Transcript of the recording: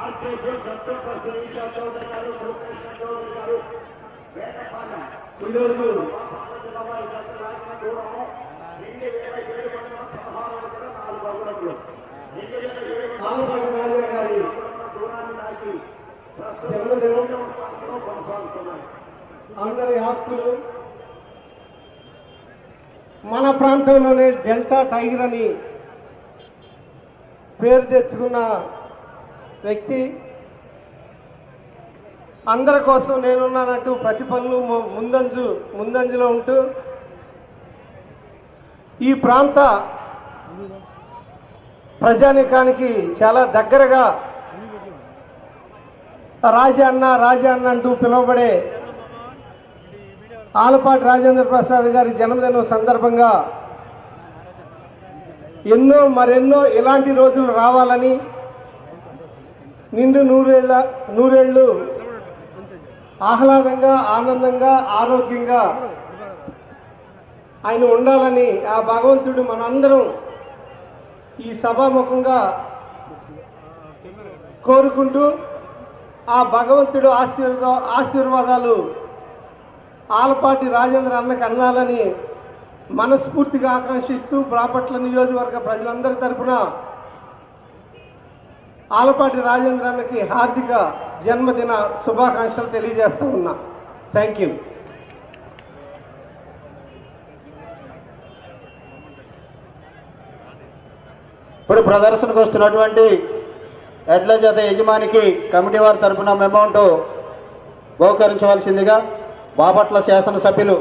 RKP సత్యప Srisha Chowdary గారు సుకృష్ణ చౌదరి గారు వేటపాలెం సులూరు బాబాయి జత లాగిన దూరం రెండు వేల ఏడు వందల పదహారు వందల నాలుగు అంగుళములు రెండు వేల ఏడు ఆలపాటి రాజా గారి వందల దూరాన్ని దాటి ప్రస్తుతం జన్మదినం రెండవ స్థానంలో కొనసాగుతున్నాయి అందరి ఆప్తులు మన ప్రాంతంలోనే డెల్టా టైగర్ అని పేరు తెచ్చుకున్న వ్యక్తి అందరి కోసం నేనున్నానంటూ ప్రతి పనులు ము- ముందంజు ముందంజలో ఉంటూ ఈ ప్రాంత ప్రజానికానికి చాలా దగ్గరగా రాజన్న అన్న రాజా అన్న అంటూ పిలువబడే ఆలపాటి రాజేంద్ర ప్రసాద్ గారి జన్మదినం సందర్భంగా ఎన్నో మరెన్నో ఇలాంటి రోజులు రావాలని నిండు నూరేళ్ళ నూరేళ్ళు ఆహ్లాదంగా ఆనందంగా ఆరోగ్యంగా ఆయన ఉండాలని ఆ భగవంతుడు మనందరం ఈ సభాముఖంగా కోరుకుంటూ ఆ భగవంతుడు ఆశీర్వాద ఆశీర్వాదాలు ఆలపాటి రాజేంద్ర అన్నకు అన్నాలని మనస్ఫూర్తిగా ఆకాంక్షిస్తూ బాపట్ల నియోజకవర్గ ప్రజలందరి తరఫున ఆలపాటి రాజేంద్రానికి హార్దిక జన్మదిన శుభాకాంక్షలు తెలియజేస్తూ ఉన్నా. థ్యాంక్ యూ ఇప్పుడు ప్రదర్శనకు వస్తున్నటువంటి ఎడ్ల జత యజమానికి కమిటీ వారి తరపున అమౌంట్ బహుకరించవలసిందిగా బాపట్ల శాసనసభ్యులు